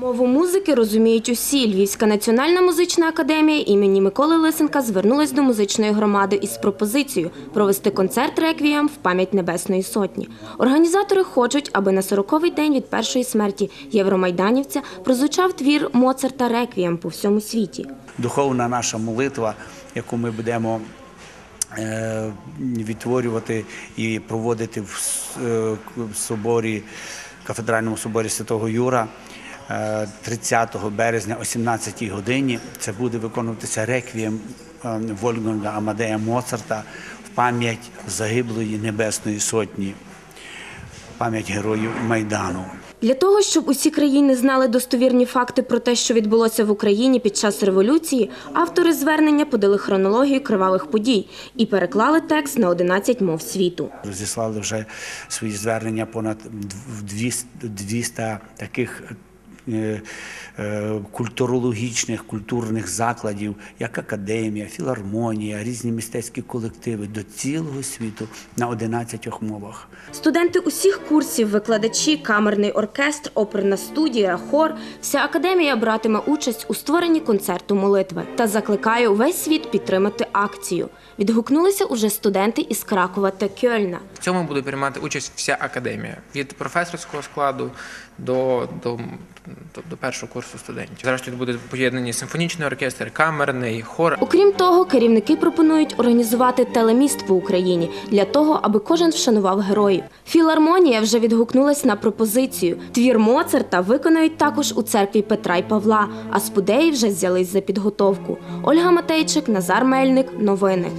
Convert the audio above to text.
Мову музики розуміють усі. Львівська національна музична академія імені Миколи Лисенка звернулась до музичної громади із пропозицією провести концерт реквієм в пам'ять Небесної Сотні. Організатори хочуть, аби на 40-й день від першої смерті євромайданівця прозвучав твір Моцарта Реквієм по всьому світі. духовна наша молитва, яку ми будемо е, відтворювати і проводити е, в соборі, кафедральному соборі Святого Юра. Е, 30 березня о 17 годині це буде виконуватися реквієм е, Вольфганга Амадея Моцарта в пам'ять загиблої Небесної Сотні, в пам'ять героїв Майдану. Для того, щоб усі країни знали достовірні факти про те, що відбулося в Україні під час революції, автори звернення подали хронологію кривавих подій і переклали текст на 11 мов світу. Розіслали вже свої звернення понад дв- 200, 200 таких е, е, культурологічних, культурних закладів, як академія, філармонія, різні мистецькі колективи до цілого світу на 11 мовах. Студенти усіх курсів, викладачі, камерний оркестр, оперна студія, хор. Вся академія братиме участь у створенні концерту молитви та закликає увесь світ підтримати акцію. Відгукнулися уже студенти із Кракова та Кьольна. В цьому буде приймати участь вся академія від професорського складу до, до, до першого курсу студентів. Зараз тут буде поєднані симфонічний оркестр, камерний, хор. Окрім того, керівники пропонують організувати телеміст по Україні для того, аби кожен вшанував героїв. Філармонія вже відгукнулась на пропозицію. Твір Моцарта виконають також у церкві Петра й Павла, а спудеї вже взялись за підготовку. Ольга Матейчик, Назар Мельник. Новини.